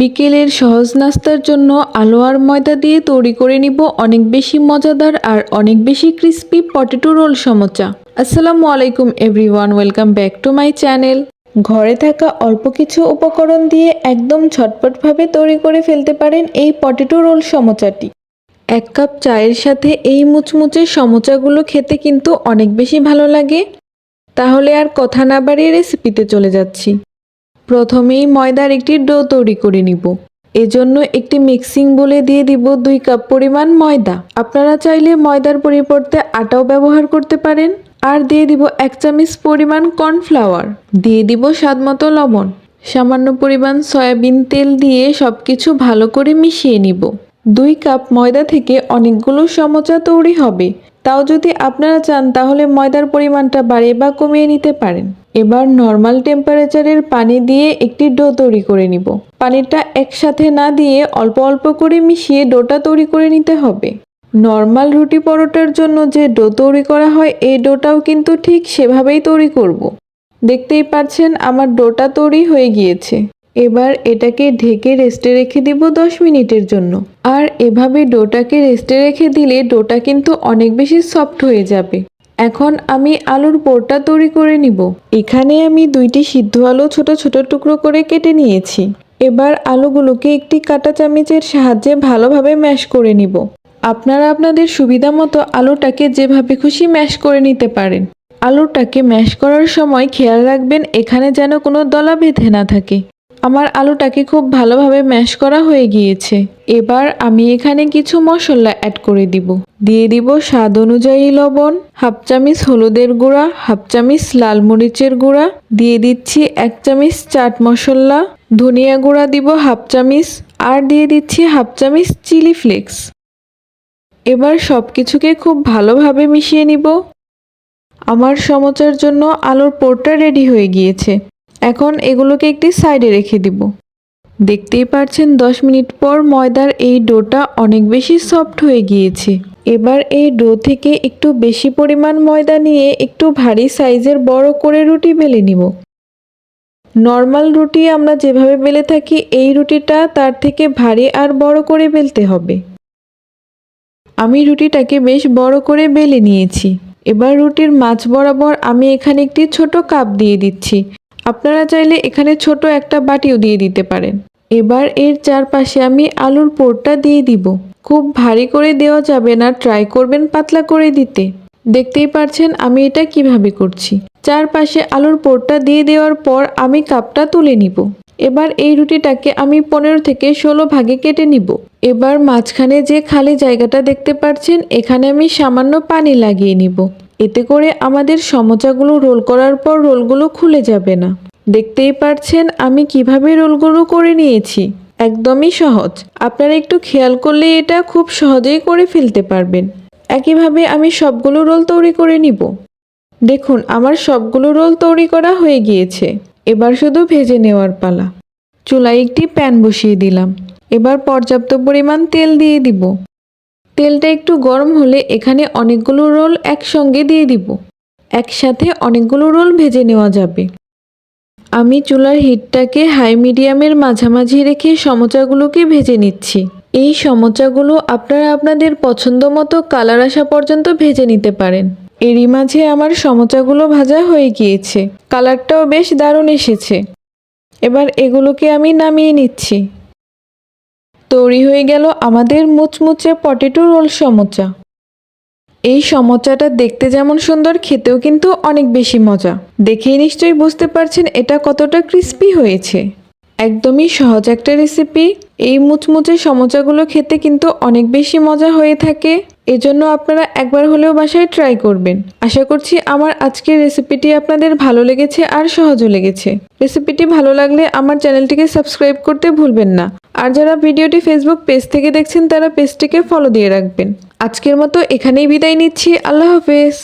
বিকেলের সহজ নাস্তার জন্য আলু আর ময়দা দিয়ে তৈরি করে নিব অনেক বেশি মজাদার আর অনেক বেশি ক্রিস্পি পটেটো রোল সমোচা। আসসালামু আলাইকুম everyone, welcome back to my channel. ঘরে থাকা অল্প কিছু উপকরণ দিয়ে একদম ঝটপটভাবে তৈরি করে ফেলতে পারেন এই পটেটো রোল সমোচাটি। এক কাপ চায়ের সাথে এই মুচমুচে সমোচাগুলো খেতে কিন্তু অনেক বেশি ভালো লাগে। তাহলে আর কথা না বাড়িয়ে রেসিপিতে চলে যাচ্ছি। প্রথমেই ময়দার একটি ডো তৈরি করে নিব। এজন্য একটি মিক্সিং বলে দিয়ে দিব দুই কাপ পরিমাণ ময়দা। আপনারা চাইলে ময়দার পরিবর্তে আটাও ব্যবহার করতে পারেন। আর দিয়ে দিব এক চামচ পরিমাণ কর্নফ্লাওয়ার। দিয়ে দিব স্বাদ মতো লবণ। সামান্য পরিমাণ সয়াবিন তেল দিয়ে সব কিছু ভালো করে মিশিয়ে নিব। দুই কাপ ময়দা থেকে অনেকগুলো সমোচা তৈরি হবে। তাও যদি আপনারা চান, তাহলে ময়দার পরিমাণটা বাড়িয়ে বা কমিয়ে নিতে পারেন। এবার নর্মাল টেম্পারেচারের পানি দিয়ে একটি ডো তৈরি করে নিব। পানিটা একসাথে না দিয়ে অল্প অল্প করে মিশিয়ে ডোটা তৈরি করে নিতে হবে। নর্মাল রুটি পরোটার জন্য যে ডো তৈরি করা হয়, এই ডোটাও কিন্তু ঠিক সেভাবেই তৈরি করব। দেখতেই পাচ্ছেন, আমার ডোটা তৈরি হয়ে গিয়েছে। এবার এটাকে ঢেকে রেস্টে রেখে দিব দশ মিনিটের জন্য। আর এভাবে ডোটাকে রেস্টে রেখে দিলে ডোটা কিন্তু অনেক বেশি সফট হয়ে যাবে। এখন আমি আলুর পোরটা তৈরি করে নিব। এখানে আমি দুইটি সিদ্ধ আলু ছোট ছোট টুকরো করে কেটে নিয়েছি। এবার আলুগুলোকে একটি কাঁটা চামচের সাহায্যে ভালোভাবে ম্যাশ করে নিব। আপনারা আপনাদের সুবিধা মতো আলুটাকে যেভাবে খুশি ম্যাশ করে নিতে পারেন। আলুটাকে ম্যাশ করার সময় খেয়াল রাখবেন, এখানে যেন কোনো দলা বেঁধে না থাকে। আমার আলুটাকে খুব ভালোভাবে ম্যাশ করা হয়ে গিয়েছে। এবার আমি এখানে কিছু মশলা অ্যাড করে দিব। দিয়ে দিব স্বাদ অনুযায়ী লবণ, হাফ চামিচ হলুদের গুঁড়া, হাফ চামিচ লাল মরিচের গুঁড়া। দিয়ে দিচ্ছি এক চামিচ চাট মশলা, ধনিয়া গুঁড়া দিব হাফ চামিচ, আর দিয়ে দিচ্ছি হাফ চামিচ চিলি ফ্লেক্স। এবার সব কিছুকে খুব ভালোভাবে মিশিয়ে নিব। আমার সমচার জন্য আলুর পোরটা রেডি হয়ে গিয়েছে। এখন এগুলোকে একটি সাইডে রেখে দিব। দেখতেই পাচ্ছেন দশ মিনিট পর ময়দার এই ডোটা অনেক বেশি সফট হয়ে গিয়েছে। এবার এই ডো থেকে একটু বেশি পরিমাণ ময়দা নিয়ে একটু ভারী সাইজের বড় করে রুটি বেলে নিব। নর্মাল রুটি আমরা যেভাবে বেলে থাকি, এই রুটিটা তার থেকে ভারী আর বড় করে বেলতে হবে। আমি রুটিটাকে বেশ বড় করে বেলে নিয়েছি। এবার রুটির মাছ বরাবর আমি এখানে একটি ছোট কাপ দিয়ে দিচ্ছি। আপনারা চাইলে এখানে ছোট একটা বাটিও দিয়ে দিতে পারেন। এবার এর চারপাশে আমি আলুর পোরটা দিয়ে দিব। খুব ভারী করে দেওয়া যাবে না, ট্রাই করবেন পাতলা করে দিতে। দেখতেই পারছেন আমি এটা কীভাবে করছি। চারপাশে আলুর পোরটা দিয়ে দেওয়ার পর আমি কাপটা তুলে নিব। এবার এই রুটিটাকে আমি পনেরো থেকে ষোলো ভাগে কেটে নিব। এবার মাঝখানে যে খালি জায়গাটা দেখতে পাচ্ছেন এখানে আমি সামান্য পানি লাগিয়ে নিব। এতে করে আমাদের সমোচাগুলো রোল করার পর রোলগুলো খুলে যাবে না। দেখতেই পারছেন আমি কীভাবে রোলগুলো করে নিয়েছি। একদমই সহজ। আপনারা একটু খেয়াল করলে এটা খুব সহজেই করে ফেলতে পারবেন। একইভাবে আমি সবগুলো রোল তৈরি করে নিব। দেখুন, আমার সবগুলো রোল তৈরি করা হয়ে গিয়েছে। এবার শুধু ভেজে নেওয়ার পালা। চুলায় একটি প্যান বসিয়ে দিলাম। এবার পর্যাপ্ত পরিমাণ তেল দিয়ে দিব। তেলটা একটু গরম হলে এখানে অনেকগুলো রোল একসঙ্গে দিয়ে দিব। একসাথে অনেকগুলো রোল ভেজে নেওয়া যাবে। আমি চুলার হিটটাকে হাই মিডিয়ামের মাঝামাঝি রেখে সমোচাগুলোকে ভেজে নিচ্ছি। এই সমোচাগুলো আপনারা আপনাদের পছন্দ মতো কালার আসা পর্যন্ত ভেজে নিতে পারেন। এরই মাঝে আমার সমোচাগুলো ভাজা হয়ে গিয়েছে। কালারটাও বেশ দারুণ এসেছে। এবার এগুলোকে আমি নামিয়ে নিচ্ছি। তৈরি হয়ে গেল আমাদের মুচমুচে পটেটো রোল সমোচা। এই সমোচাটা দেখতে যেমন সুন্দর, খেতেও কিন্তু অনেক বেশি মজা। দেখেই নিশ্চয়ই বুঝতে পারছেন এটা কতটা ক্রিস্পি হয়েছে। একদমই সহজ একটা রেসিপি এই মুচমুচে সমোচাগুলো খেতে কিন্তু অনেক বেশি মজা হয়ে থাকে। এজন্য আপনারা একবার হলেও বাসায় ট্রাই করবেন। আশা করছি আমার আজকের রেসিপিটি আপনাদের ভালো লেগেছে আর সহজও লেগেছে। রেসিপিটি ভালো লাগলে আমার চ্যানেলটিকে সাবস্ক্রাইব করতে ভুলবেন না। আর যারা ভিডিওটি ফেসবুক পেজ থেকে দেখছেন, তারা পেজটিকে ফলো দিয়ে রাখবেন। আজকের মতো এখানেই বিদায় নিচ্ছি। আল্লাহ হাফেজ।